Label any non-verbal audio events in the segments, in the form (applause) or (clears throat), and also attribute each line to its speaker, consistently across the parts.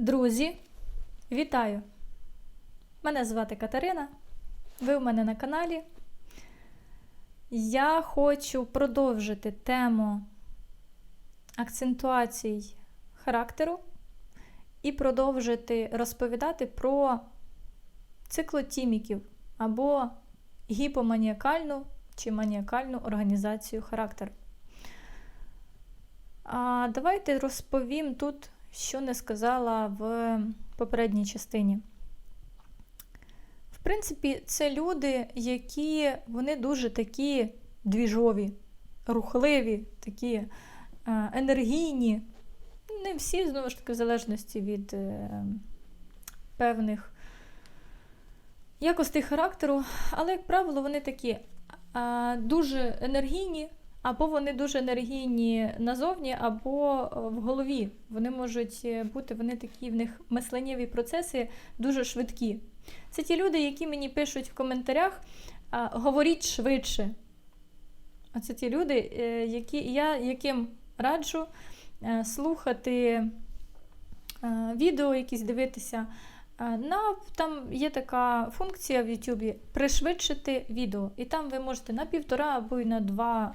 Speaker 1: Друзі, вітаю! Мене звати Катерина. Ви у мене на каналі. Я хочу продовжити тему акцентуацій характеру і продовжити розповідати про циклотіміків або гіпоманіакальну чи маніакальну організацію характеру. А давайте розповім тут, що не сказала в попередній частині. В принципі, це люди, які вони дуже такі двіжові, рухливі, такі е, енергійні. Не всі, знову ж таки, в залежності від е, певних якостей характеру, але, як правило, вони такі дуже енергійні, або вони дуже енергійні назовні, або е, в голові. Вони можуть е, бути, вони такі, в них мисленнєві процеси дуже швидкі. Це ті люди, які мені пишуть в коментарях, говоріть швидше. А це ті люди, е, які, я яким раджу слухати відео, якісь дивитися. На, там є така функція в YouTube пришвидшити відео. І там ви можете на півтора або й на 2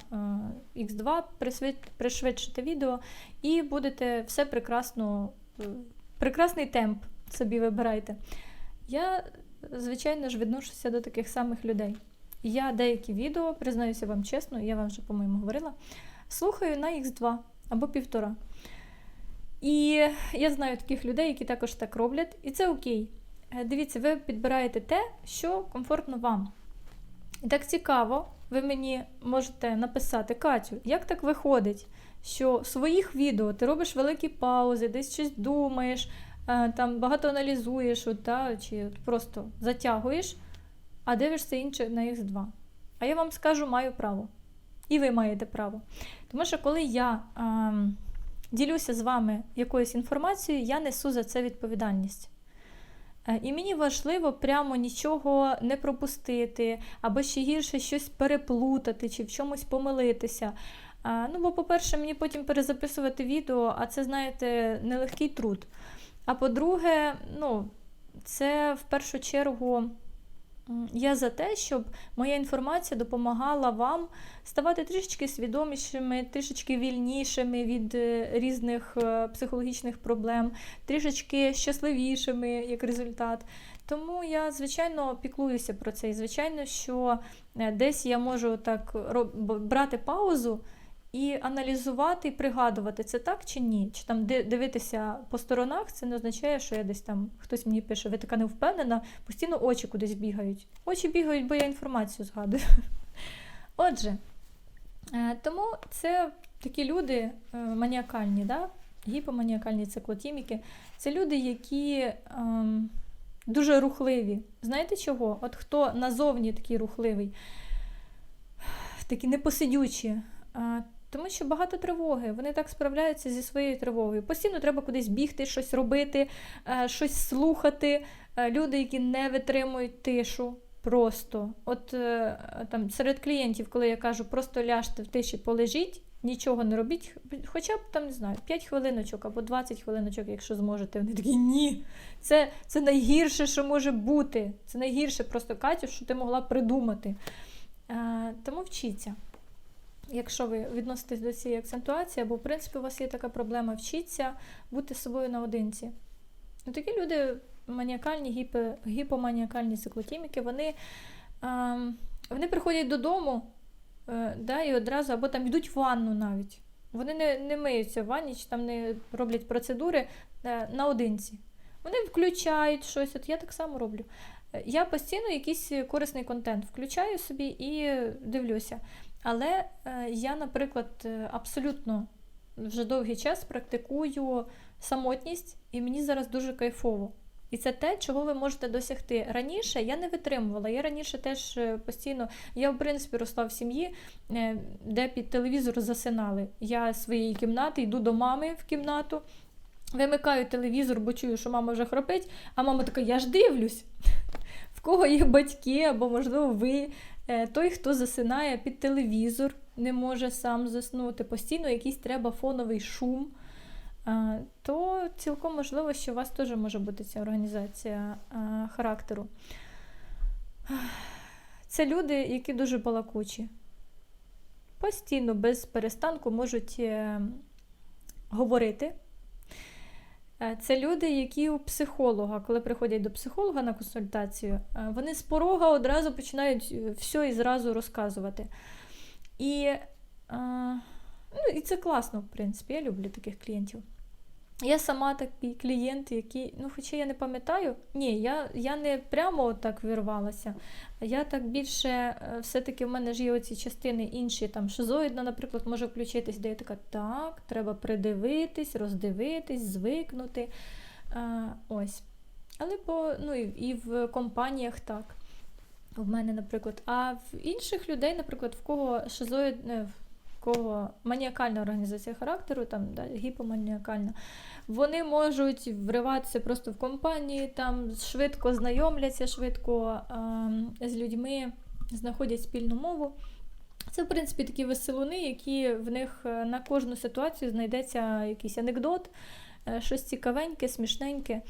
Speaker 1: x2 пришвидшити відео, і будете все прекрасно, е, прекрасний темп собі вибирайте. Я, звичайно ж, відношуся до таких самих людей. Я деякі відео, признаюся вам чесно, я вам вже, по-моєму, говорила, слухаю на X2 або півтора. І я знаю таких людей, які також так роблять, і це окей. Е, Дивіться, ви підбираєте те, що комфортно вам. І так цікаво, ви мені можете написати, Катю, як так виходить, що в своїх відео ти робиш великі паузи, десь щось думаєш, е, там багато аналізуєш, от, та, чи от просто затягуєш, а дивишся інше на X2. А я вам скажу, маю право. І ви маєте право. Тому що коли я ем, ділюся з вами якоюсь інформацією, я несу за це відповідальність. Е, І мені важливо прямо нічого не пропустити, або ще гірше щось переплутати чи в чомусь помилитися. Е, Ну, бо, по-перше, мені потім перезаписувати відео, а це, знаєте, нелегкий труд. А по-друге, ну, це в першу чергу я за те, щоб моя інформація допомагала вам ставати трішечки свідомішими, трішечки вільнішими від е, різних е, психологічних проблем, трішечки щасливішими як результат. Тому я, звичайно, піклуюся про це. І звичайно, що е, десь я можу так брати паузу і аналізувати і пригадувати, це так чи ні. Чи там ди- дивитися по сторонах, це не означає, що я десь там хтось мені пише, ви така не впевнена, постійно очі кудись бігають. Очі бігають, бо я інформацію згадую. (laughs) Отже, е, тому це такі люди е, маніакальні, да? гіпоманіакальні циклотіміки. Це люди, які ем, дуже рухливі. Знаєте чого? От хто назовні такий рухливий, такі непосидючі. Тому що багато тривоги, вони так справляються зі своєю тривогою. Постійно треба кудись бігти, щось робити, е, щось слухати. Е, Люди, які не витримують тишу, просто. От е, там серед клієнтів, коли я кажу, просто ляжте в тиші, полежіть, нічого не робіть, хоча б там не знаю, 5 хвилиночок або 20 хвилиночок, якщо зможете. Вони такі ні. Це, це найгірше, що може бути. Це найгірше просто Катю, що ти могла придумати. Тому вчіться. Якщо ви відноситесь до цієї акцентуації, або в принципі у вас є така проблема, вчіться бути собою наодинці. Ну, такі люди маніакальні, гіпо, гіпоманіакальні циклотіміки, вони, ем, вони приходять додому е, да, і одразу або там йдуть в ванну навіть. Вони не, не миються в ванні, чи там не роблять процедури е, наодинці. Вони включають щось, от я так само роблю. Е, Я постійно якийсь корисний контент включаю собі і дивлюся. Але е, я, наприклад, е, абсолютно вже довгий час практикую самотність, і мені зараз дуже кайфово. І це те, чого ви можете досягти. Раніше я не витримувала. Я раніше теж е, постійно, я в принципі росла в сім'ї, де під телевізор засинали. Я з своєї кімнати йду до мами в кімнату, вимикаю телевізор, бо чую, що мама вже хропить, а мама така, я ж дивлюсь. (laughs) В кого є батьки, або, можливо, ви. Е, Той, хто засинає під телевізор, не може сам заснути, постійно якийсь треба фоновий шум, е, то цілком можливо, що у вас теж може бути ця організація е, характеру. Це люди, які дуже балакучі. Постійно, без перестанку можуть говорити. Е, Це люди, які у психолога, коли приходять до психолога на консультацію, е, вони з порога одразу починають е, все і зразу розказувати. І, ну, і це класно, в принципі, я люблю таких клієнтів. Я сама такий клієнт, який, ну, хоча я не пам'ятаю, ні, я, я не прямо так вирвалася. Я так більше, е, все-таки в мене ж є оці частини інші, там шизоїдна, наприклад, може включитись, де я така, так, треба придивитись, роздивитись, звикнути. А, ось. Але по, ну, і, і в компаніях так. В мене, наприклад. А в інших людей, наприклад, в кого шизоїд, не, в кого маніакальна організація характеру, там, да, гіпоманіакальна, вони можуть вриватися просто в компанії, там швидко знайомляться, швидко ем, з людьми знаходять спільну мову. Це, в принципі, такі веселуни, які в них е, на кожну ситуацію знайдеться якийсь анекдот, е, щось цікавеньке, смішненьке.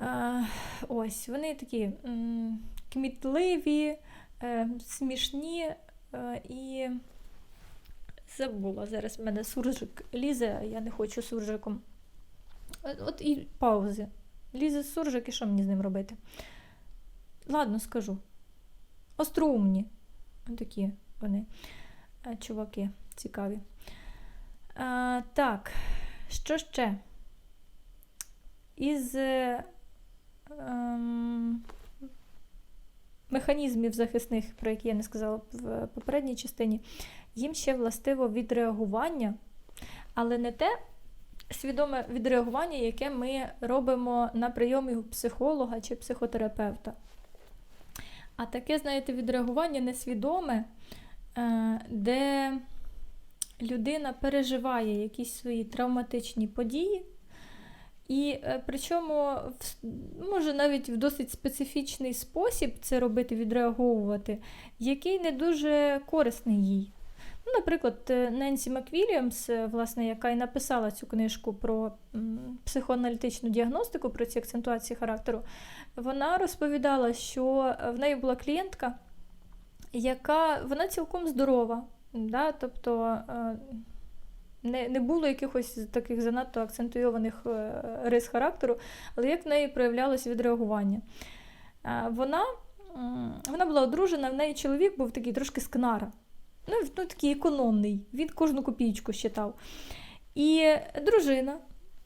Speaker 1: Е, Ось, вони такі кмітливі, е, смішні е, і забула. Зараз в мене суржик лізе, а я не хочу суржиком. От- От і паузи. Лізе суржик, і що мені з ним робити? Ладно, скажу. Остроумні. Такі вони. е, Чуваки цікаві. А, так, що ще? Із е, ем, механізмів захисних, про які я не сказала в попередній частині, їм ще властиво відреагування, але не те свідоме відреагування, яке ми робимо на прийомі психолога чи психотерапевта. А таке, знаєте, відреагування несвідоме, е, де людина переживає якісь свої травматичні події. І е, причому може навіть в досить специфічний спосіб це робити, відреаговувати, який не дуже корисний їй. Ну, наприклад, е, Ненсі Маквіліамс, е, власне, яка і написала цю книжку про психоаналітичну діагностику, про ці акцентуації характеру, вона розповідала, що е, в неї була клієнтка, яка вона цілком здорова. Да? Тобто не, не було якихось таких занадто акцентуйованих рис характеру, але як в неї проявлялось відреагування. Вона, вона була одружена, в неї чоловік був такий трошки скнара. Ну, ну, такий економний, він кожну копійку считав. І дружина,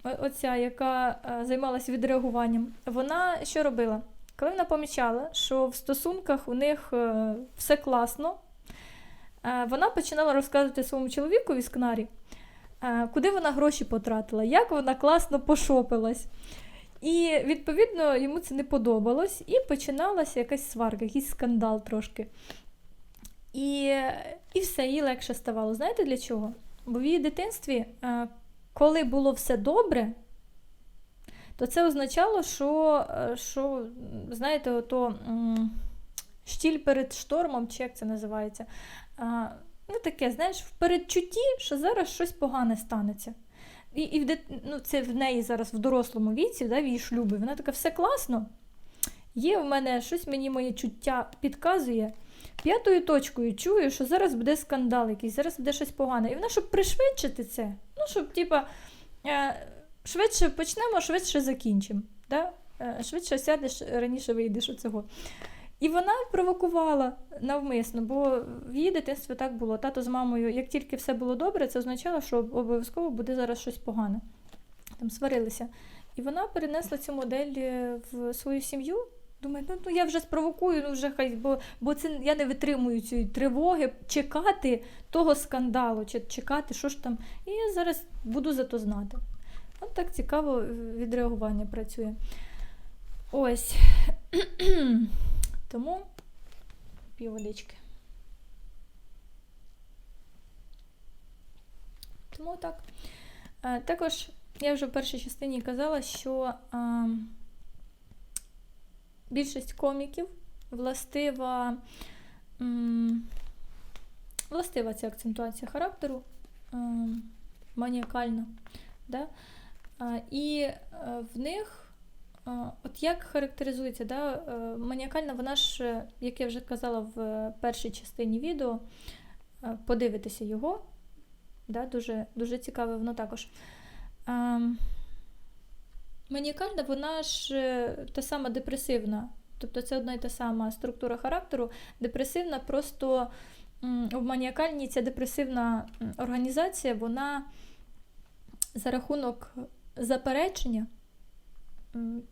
Speaker 1: оця, яка е, займалася відреагуванням, вона що робила? Коли вона помічала, що в стосунках у них е, все класно, е, вона починала розказувати своєму чоловікові з Кнарі, е, куди вона гроші потратила, як вона класно пошопилась. І відповідно йому це не подобалось, і починалася якась сварка, якийсь скандал трошки. І, і все, їй легше ставало. Знаєте для чого? Бо в її дитинстві, е, коли було все добре, то це означало, що, е, що знаєте, ото м, штіль перед штормом, чи як це називається. Ну, таке, знаєш, в передчутті, що зараз щось погане станеться. І, і в ну, це в неї зараз в дорослому віці, да, в її шлюбі. Вона така, все класно. Є в мене щось мені моє чуття підказує. П'ятою точкою чую, що зараз буде скандал якийсь, зараз буде щось погане. І вона, щоб пришвидшити це, ну, щоб, типа, е, швидше почнемо, швидше закінчимо. Да? Е, швидше сядеш, раніше вийдеш оцього. І вона провокувала навмисно, бо в її дитинстві так було. Тато з мамою, як тільки все було добре, це означало, що обов'язково буде зараз щось погане. Там сварилися. І вона перенесла цю модель е, в свою сім'ю. Думаю, ну, ну я вже спровокую, ну вже хай, бо, бо це я не витримую цієї тривоги, чекати того скандалу, чи чекати, що ж там. І я зараз буду за то знати. От так цікаво е, відреагування працює. Ось. (clears throat) Тому водички. Тому так. Е, Також я вже в першій частині казала, що е, більшість коміків властива, властива ця акцентуація характеру, е, маніакальна. Да? І е, в них, е, от як характеризується, да, е, маніакальна, вона ж, як я вже казала в першій частині відео, подивитися його. Да, дуже, дуже цікаве воно також. Маніакальна, вона ж е, та сама депресивна. Тобто це одна і та сама структура характеру. Депресивна, просто в маніакальній ця депресивна організація, вона за рахунок заперечення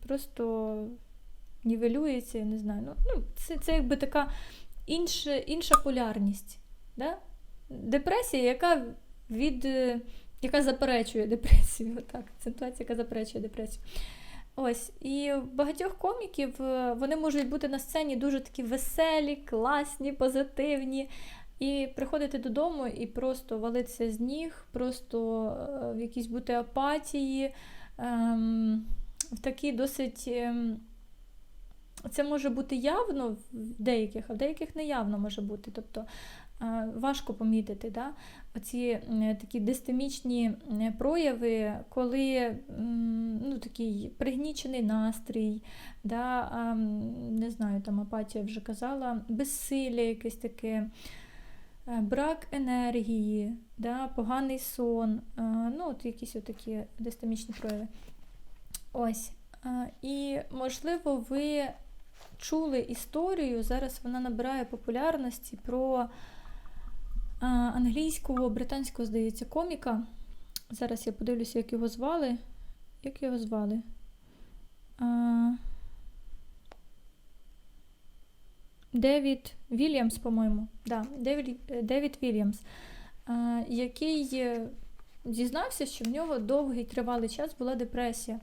Speaker 1: просто нівелюється, я не знаю. Ну, ну, це, це якби така інша, інша полярність. Да? Депресія, яка від. Яка заперечує депресію. (laughs) Так, акцентуація, яка заперечує депресію. Ось, і багатьох коміків е, вони можуть бути на сцені дуже такі веселі, класні, позитивні. І приходити додому і просто валитися з ніг, просто е, в якійсь бути апатії, ем, в такій досить. ем, це може бути явно в деяких, а в деяких неявно може бути. Тобто важко помітити да? оці м, такі дистемічні прояви, коли ну, такий пригнічений настрій, да? не знаю, там апатія вже казала, безсилля якесь таке. е, Брак енергії, да, поганий сон, е, ну, от якісь такі дистемічні прояви. Ось. е, І, можливо, ви чули історію, зараз вона набирає популярності про англійського, британського, здається, коміка. Зараз я подивлюся, як його звали. Як його звали? А, Девід Вільямс, по-моєму. Да, Девід, е, Девід Вільямс, який е, зізнався, що в нього довгий тривалий час була депресія.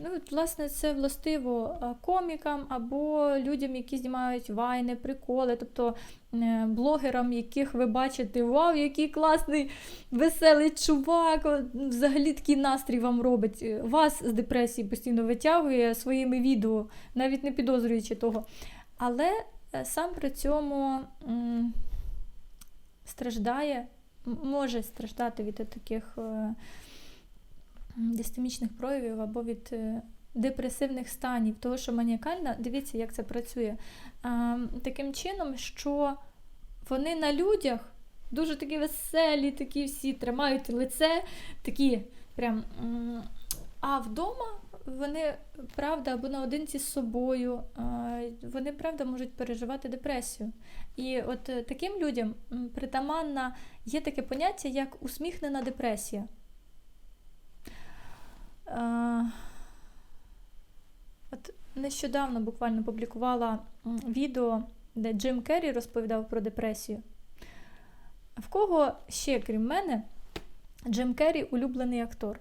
Speaker 1: Ну, власне, це властиво комікам або людям, які знімають вайни, приколи, тобто е, блогерам, яких ви бачите, вау, який класний, веселий чувак, взагалі такий настрій вам робить. Е, Вас з депресії постійно витягує своїми відео, навіть не підозрюючи того. Але е, сам при цьому м, страждає, може страждати від таких. е, дистемічних проявів або від е, депресивних станів, того, що маніакальна, дивіться, як це працює. Таким чином, що вони на людях дуже такі веселі, такі всі тримають лице, такі прям. А вдома вони, правда, або наодинці з собою, вони, правда, можуть переживати депресію. І от е, таким людям притаманна є таке поняття, як усміхнена депресія. От нещодавно буквально публікувала відео, де Джим Керрі розповідав про депресію. В кого ще, крім мене, Джим Керрі улюблений актор?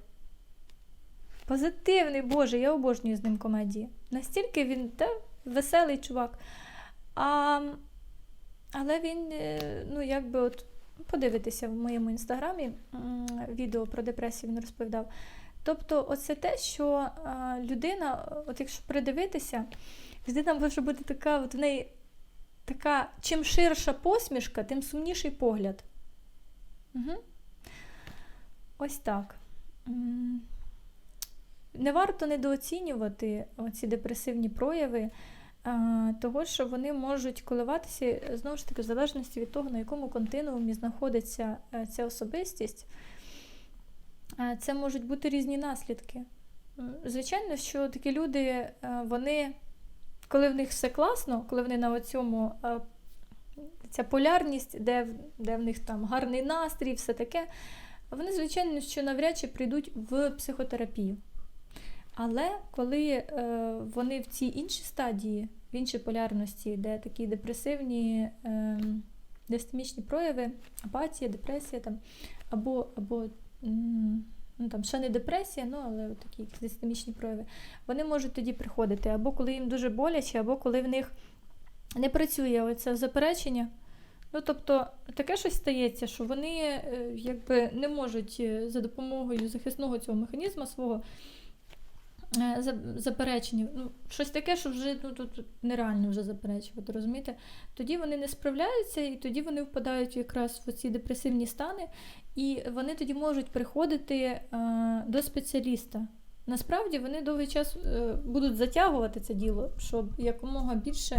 Speaker 1: Позитивний, Боже, я обожнюю з ним комедії. Настільки він та, веселий чувак. А, але він, е, ну, якби от, подивитися в моєму інстаграмі відео про депресію він розповідав. Тобто, оце те, що а, людина, от якщо придивитися, людина може бути така, от в неї така, чим ширша посмішка, тим сумніший погляд. Угу. Ось так. Не варто недооцінювати ці депресивні прояви, а, того, що вони можуть коливатися знову ж таки в залежності від того, на якому континуумі знаходиться е, ця особистість. Е, Це можуть бути різні наслідки. Звичайно, що такі люди, е, вони, коли в них все класно, коли вони на цьому ця полярність, де, де в них там гарний настрій, все таке, вони, звичайно, що навряд чи прийдуть в психотерапію. Але коли е, вони в цій іншій стадії, в іншій полярності, де такі депресивні, е, дистемічні прояви, апатія, депресія там, або, або ну, там, ще не депресія, ну, але такі системічні прояви, вони можуть тоді приходити, або коли їм дуже боляче, або коли в них не працює оце заперечення. Ну, тобто, таке щось стається, що вони е, якби не можуть е, за допомогою захисного цього механізму свого заперечення. Ну, щось таке, що вже ну, тут нереально вже заперечувати, розумієте? Тоді вони не справляються, і тоді вони впадають якраз в ці депресивні стани, і вони тоді можуть приходити е, до спеціаліста. Насправді вони довгий час е, будуть затягувати це діло, щоб якомога більше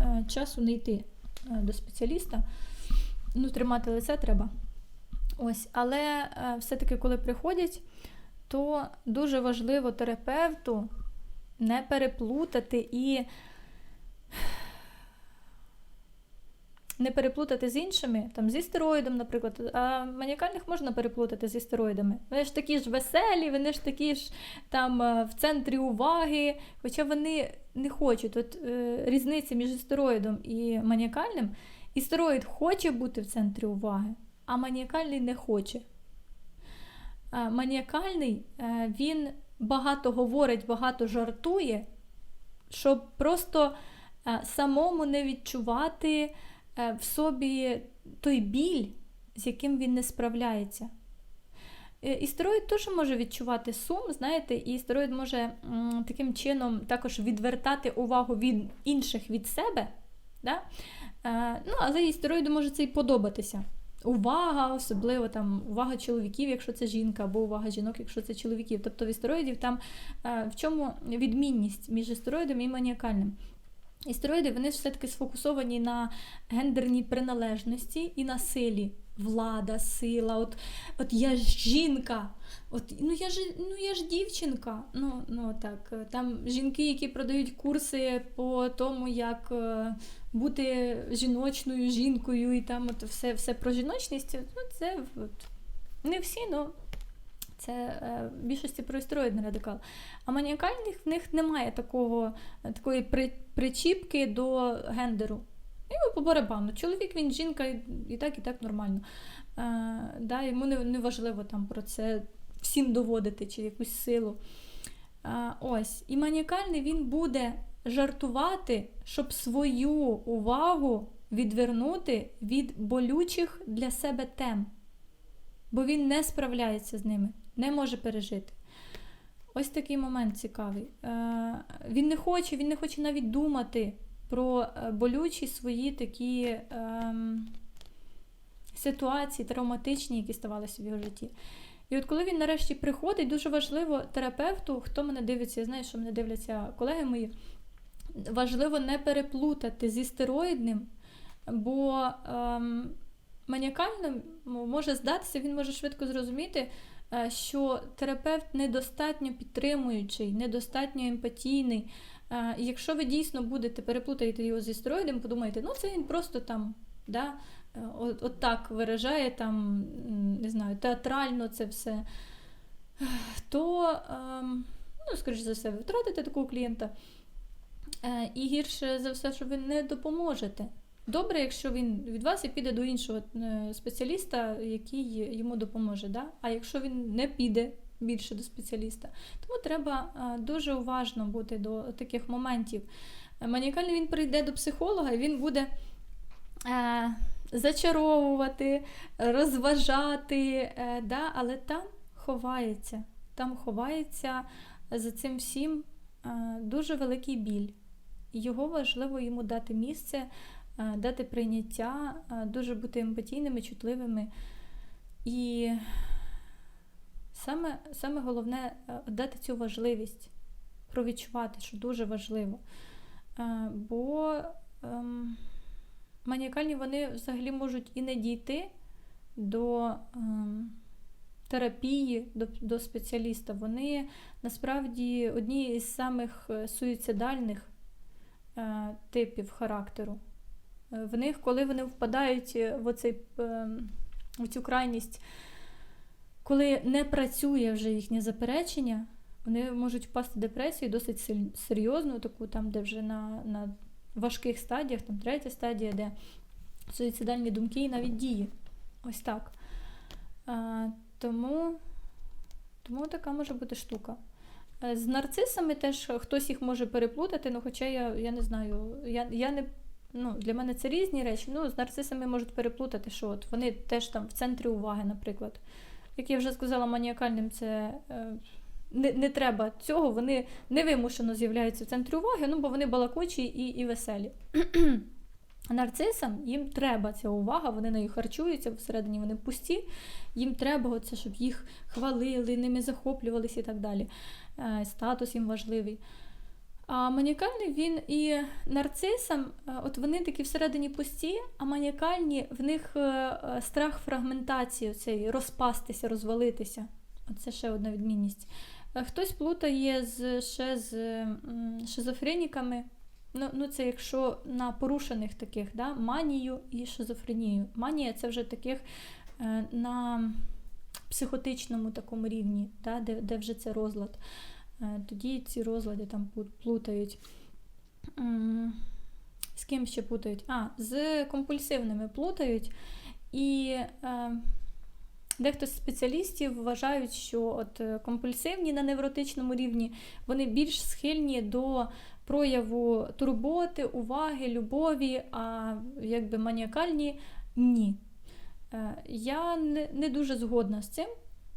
Speaker 1: е, часу не йти е, до спеціаліста. Ну, тримати лице треба. Ось, але е, все-таки, коли приходять, то дуже важливо терапевту не переплутати і не переплутати з іншими, там зі стероїдом, наприклад. А маніакальних можна переплутати зі стероїдами. Вони ж такі ж веселі, вони ж такі ж там е, в центрі уваги, хоча вони не хочуть. От е, різниця між стероїдом і маніакальним. І стероїд хоче бути в центрі уваги, а маніакальний не хоче. А Маніакальний е, він багато говорить, багато жартує, щоб просто е, самому не відчувати е, в собі той біль, з яким він не справляється. Е, І стероїд теж може відчувати сум, знаєте, і стероїд може таким чином також відвертати увагу від інших від себе. Да? Е, ну, але і стероїду може це і подобатися. Увага, особливо там увага чоловіків, якщо це жінка, або увага жінок, якщо це чоловіків. Тобто в істероїдів там е, в чому відмінність між істероїдом і маніакальним? Істероїди вони ж все-таки сфокусовані на гендерній приналежності і на силі. Влада, сила, от, от я ж жінка, от, ну, я ж, ну я ж дівчинка. Ну, ну так, Там жінки, які продають курси по тому, як е, бути жіночною жінкою, і там от все, все про жіночність, ну, це от, не всі, ну це е, в більшості про істероїдний радикал. А маніакальних в них немає такого, такої при, причіпки до гендеру. Йому по барабану. Чоловік, він жінка, і, так, і так нормально. Е, да, йому не, не важливо там про це всім доводити чи якусь силу. Е, ось. І маніакальний він буде жартувати, щоб свою увагу відвернути від болючих для себе тем. Бо він не справляється з ними, не може пережити. Ось такий момент цікавий. Е, він не хоче, він не хоче навіть думати про е, болючі свої такі ем, ситуації, травматичні, які ставалися в його житті. І от коли він нарешті приходить, дуже важливо терапевту, хто мене дивиться, я знаю, що мене дивляться колеги мої, важливо не переплутати зі стероїдним, бо ем, маніакальним може здатися, він може швидко зрозуміти, е, що терапевт недостатньо підтримуючий, недостатньо емпатійний. Якщо ви дійсно будете переплутаєте його зі стероїдом, подумаєте, ну це він просто там. Да, е, от, от так виражає там, не знаю, театрально це все, то, ем, ну, скоріш за все, ви втратите такого клієнта. Е, І гірше за все, що ви не допоможете. Добре, якщо він від вас і піде до іншого е, спеціаліста, який йому допоможе. Да? А якщо він не піде більше до спеціаліста, тому треба е, дуже уважно бути до таких моментів. Е, Маніакальний він прийде до психолога і він буде е, зачаровувати, розважати, да? але там ховається. Там ховається за цим всім дуже великий біль. Його важливо йому дати місце, дати прийняття, дуже бути емпатійними, чутливими. І саме, саме головне е, дати цю важливість, провідчувати, що дуже важливо. Е, Бо ем, маніакальні вони взагалі можуть і не дійти до ем, терапії, до, до спеціаліста. Вони насправді одні із самих е, суїцидальних е, типів характеру. В них, коли вони впадають в, оцей, е, в цю крайність, коли не працює вже їхнє заперечення, вони можуть впасти в депресію досить серйозну, таку там, де вже на, на важких стадіях, там третя стадія, де суїцидальні думки і навіть дії. Ось так. А, тому, тому така може бути штука. Е, З нарцисами теж хтось їх може переплутати, ну хоча я, я не знаю, я, я не, ну, для мене це різні речі. Ну, з нарцисами можуть переплутати, що от вони теж там в центрі уваги, наприклад. Як я вже сказала, маніакальним це е, не, не треба цього, вони невимушено з'являються в центрі уваги, ну бо вони балакучі і, і веселі. (clears throat) Нарцисам їм треба ця увага, вони нею харчуються, всередині вони пусті, їм треба оце, щоб їх хвалили, ними захоплювалися і так далі. Е, Статус їм важливий. А маніакальний він і нарцисам, е, от вони такі всередині пусті, а маніакальні в них е, е, страх фрагментації, цей розпастися, розвалитися. Оце ще одна відмінність. Хтось плутає з, ще з шизофреніками. Ну, ну, це якщо на порушених таких, да, манію і шизофренію. Манія це вже таких на психотичному такому рівні, да, де, де вже це розлад. Е, тоді ці розлади там плутають. З ким ще плутають? А, з компульсивними плутають. І е, дехто з спеціалістів вважають, що от е, компульсивні на невротичному рівні вони більш схильні до прояву турботи, уваги, любові, а якби маніакальні ні. Я не дуже згодна з цим.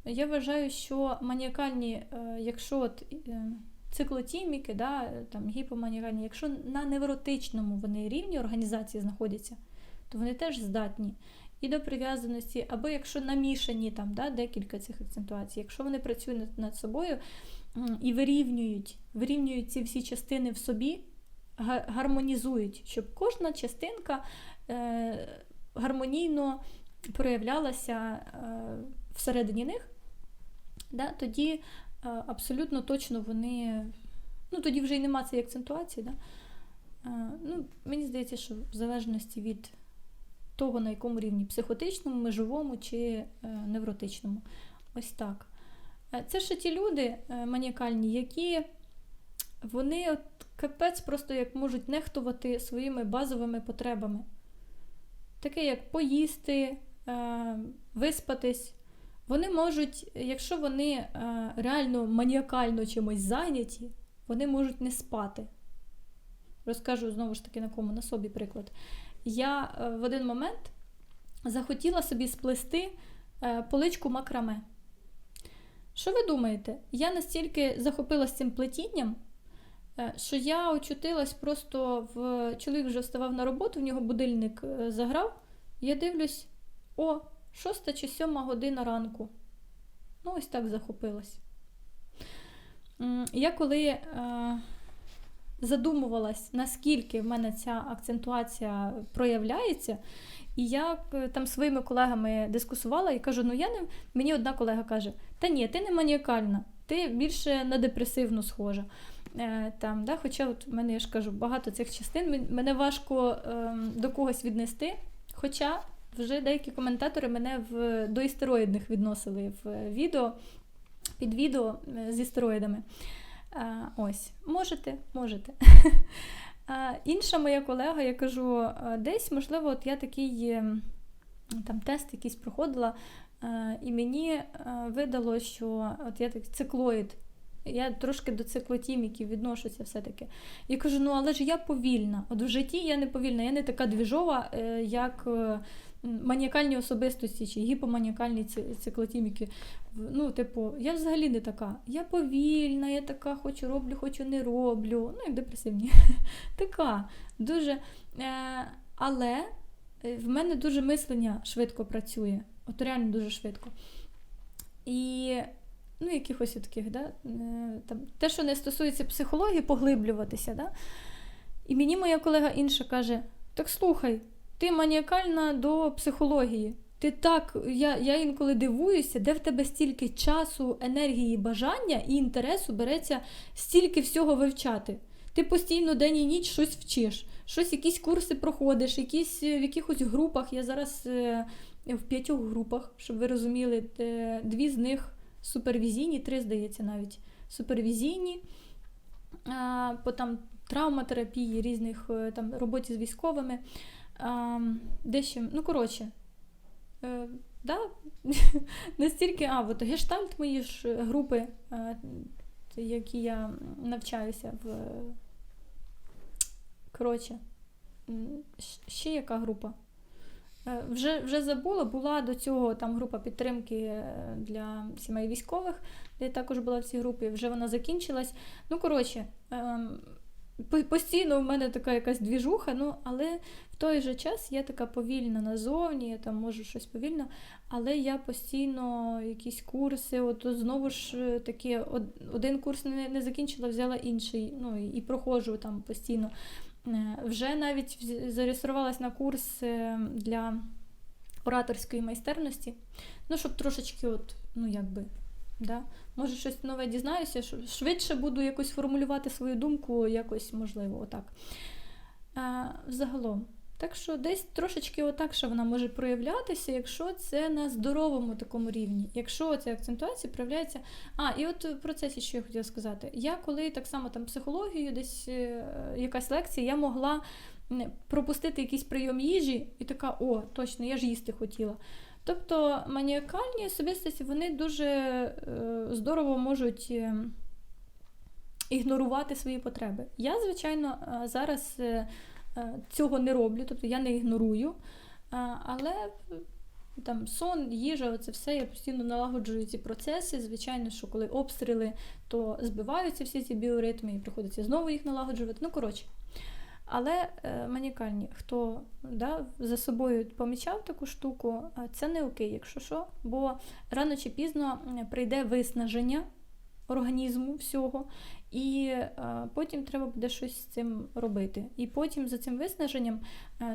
Speaker 1: Я вважаю, що маніакальні, е, якщо от, е, циклотіміки, да, там, гіпоманіакальні, якщо на невротичному вони рівні організації знаходяться, то вони теж здатні і до прив'язаності, або якщо намішані там, да, декілька цих акцентуацій, якщо вони працюють над, собою і вирівнюють, вирівнюють ці всі частини в собі, гармонізують, щоб кожна частинка е, гармонійно проявлялася всередині них, да, тоді е, абсолютно точно вони. Ну, тоді вже й нема цієї акцентуації. Да? Е, ну, мені здається, що в залежності від того, на якому рівні психотичному, межовому чи е, невротичному. Ось так. Це ще ті люди маніакальні, які вони от капець просто як можуть нехтувати своїми базовими потребами. Таке як поїсти, виспатись. Вони можуть, якщо вони е, реально маніакально чимось зайняті, вони можуть не спати. Розкажу знову ж таки на кому, на собі приклад. Я е, в один момент захотіла собі сплести е, поличку макраме. Що ви думаєте? Я настільки захопилась цим плетінням, що я очутилась просто в. Чоловік вже вставав на роботу, в нього будильник заграв. Я дивлюсь, о, шоста чи сьома година ранку. Ну, ось так захопилась. Я коли е, задумувалась, наскільки в мене ця акцентуація проявляється, і я е, там своїми колегами дискусувала і кажу: ну я не. Мені одна колега каже: Та ні, ти не маніакальна, ти більше на депресивну схожа. Е, там, да? Хоча от в мене я ж кажу, багато цих частин, мене важко е, до когось віднести. Хоча вже деякі коментатори мене в, до істероїдних відносили в е, відео, під відео е, зі стероїдами. А, ось, можете, можете. (laughs) А, інша моя колега, я кажу, десь, можливо, от я такий е, там тест якийсь проходила, і мені видало, що от я так циклоїд. Я трошки до циклотіміків відношуся все-таки. Я кажу, ну але ж я повільна. От в житті я не повільна, я не така двіжова, як маніакальні особистості чи гіпоманіакальні циклотіміки. Ну, типу, я взагалі не така. Я повільна, я така, хочу роблю, хочу не роблю. Ну, як депресивні. (laughs) така. Дуже. Е, але е, в мене дуже мислення швидко працює. От реально дуже швидко. І ну, якихось таких, да, е, там, те, що не стосується психології, поглиблюватися. Да? І мені моя колега інша каже: так слухай, ти маніакальна до психології. Ти так, я, я інколи дивуюся, де в тебе стільки часу, енергії, бажання і інтересу береться стільки всього вивчати. Ти постійно день і ніч щось вчиш, щось, якісь курси проходиш, якісь е, в якихось групах. Я зараз е, в п'ятьох групах, щоб ви розуміли, е, дві з них супервізійні, три, здається, навіть супервізійні, по там травматерапії, різних там роботі з військовими. А, де ще, ну, коротше, е, да, (laughs) настільки, а, от гештальт мої ж групи, е, які я навчаюся в. Коротше, ще яка група? Е, Вже, вже забула, була до цього там група підтримки е, для сімей військових, де я також була в цій групі, вже вона закінчилась. Ну, коротше, ем, постійно в мене така якась двіжуха, ну, але в той же час я така повільна назовні, я там можу щось повільно, але я постійно якісь курси, от знову ж е, такі, од- один курс не, не закінчила, взяла інший, ну, і, проходжу там постійно. Е, Вже навіть зареєструвалась на курс е, для ораторської майстерності. Ну, щоб трошечки, от, ну якби, да, може щось нове дізнаюся, швидше буду якось формулювати свою думку, якось можливо, отак. А, загалом. Так що десь трошечки отак, що вона може проявлятися, якщо це на здоровому такому рівні. Якщо ця акцентуація проявляється. А, і от в процесі, що я хотіла сказати, я коли так само там психологію, десь е, якась лекція, я могла пропустити якийсь прийом їжі і така, о, точно, я ж їсти хотіла. Тобто маніакальні особистості вони дуже е, здорово можуть е, ігнорувати свої потреби. Я, звичайно, е, зараз цього не роблю, тобто я не ігнорую, але там сон, їжа, це все я постійно налагоджую ці процеси. Звичайно, що коли обстріли, то збиваються всі ці біоритми і приходиться знову їх налагоджувати. Ну, коротше. Але е, манікальні, хто да, за собою помічав таку штуку, це не окей, якщо що, бо рано чи пізно прийде виснаження організму всього, і потім треба буде щось з цим робити. І потім за цим виснаженням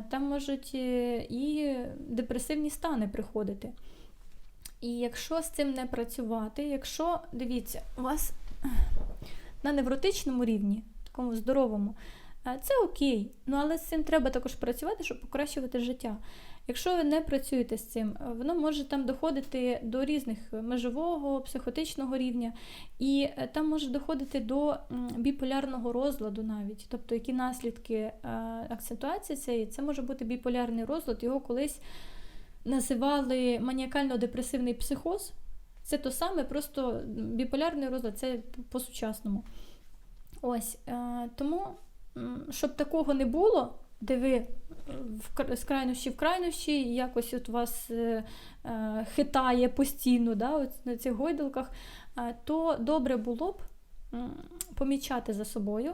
Speaker 1: там можуть е, і депресивні стани приходити. І якщо з цим не працювати, якщо, дивіться, у вас на невротичному рівні, такому здоровому, це окей, ну але з цим треба також працювати, щоб покращувати життя. Якщо ви не працюєте з цим, е, воно може там доходити до різних е, межового, психотичного рівня, і е, там може доходити до біполярного розладу навіть. Тобто, які наслідки акцентуації цієї, це може бути біполярний розлад, його колись називали маніакально-депресивний психоз. Це то саме, просто біполярний розлад, це по-сучасному. Ось, тому, щоб такого не було, де ви е, з крайнощі в крайнощі, якось от вас е, е, хитає постійно да, от на цих гойдалках, то добре було б помічати за собою,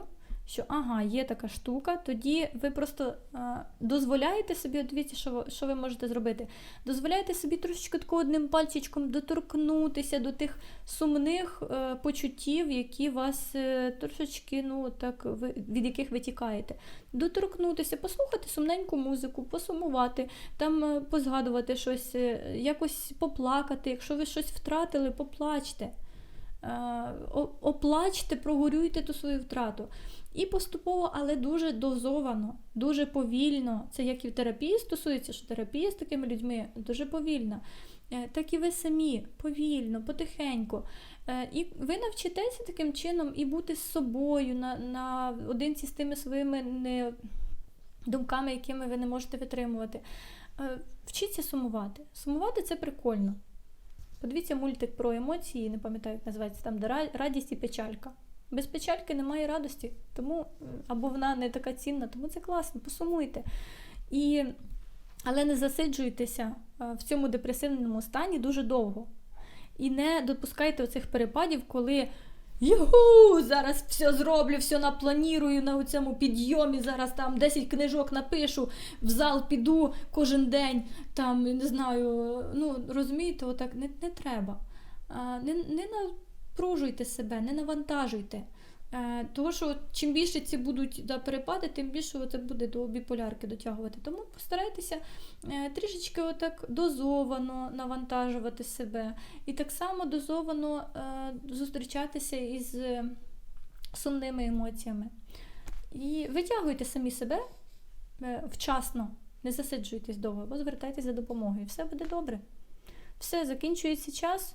Speaker 1: що ага, є така штука, тоді ви просто е, дозволяєте собі, от дивіться, що ви, що ви можете зробити. Дозволяєте собі трошечки тако одним пальчичком доторкнутися до тих сумних е, почуттів, які вас е, трошечки, ну так, ви, від яких ви тікаєте. Доторкнутися, послухати сумненьку музику, посумувати, там е, позгадувати щось, е, якось поплакати. Якщо ви щось втратили, поплачте. Е, Оплачте, прогорюйте ту свою втрату. І поступово, але дуже дозовано, дуже повільно. Це як і в терапії стосується, що терапія з такими людьми дуже повільна. Е, Так і ви самі повільно, потихеньку. Е, І ви навчитеся таким чином і бути з собою на, на одинці з тими своїми не, думками, якими ви не можете витримувати. Вчіться сумувати. Сумувати це прикольно. Подивіться мультик про емоції, не пам'ятаю, як називається, там радість і печалька. Без печальки немає радості, тому або вона не така цінна, тому це класно, посумуйте. І, але не засиджуйтеся е, в цьому депресивному стані дуже довго. І не допускайте оцих перепадів, коли Югу, зараз все зроблю, все напланірую на цьому підйомі. Зараз там 10 книжок напишу, в зал піду кожен день. Там не знаю. Ну розумієте, отак не, не треба. А, Не, не напружуйте себе, не навантажуйте. Е, Тому що чим більше ці будуть да, перепади, тим більше це буде до біполярки дотягувати. Тому постарайтеся е, трішечки отак дозовано навантажувати себе. І так само дозовано е, зустрічатися із сумними емоціями. І витягуйте самі себе вчасно, не засиджуйтесь довго, або звертайтеся за допомогою. Все буде добре. Все, закінчується час.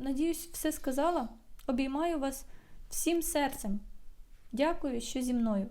Speaker 1: Надіюсь, все сказала. Обіймаю вас всім серцем. Дякую, що зі мною.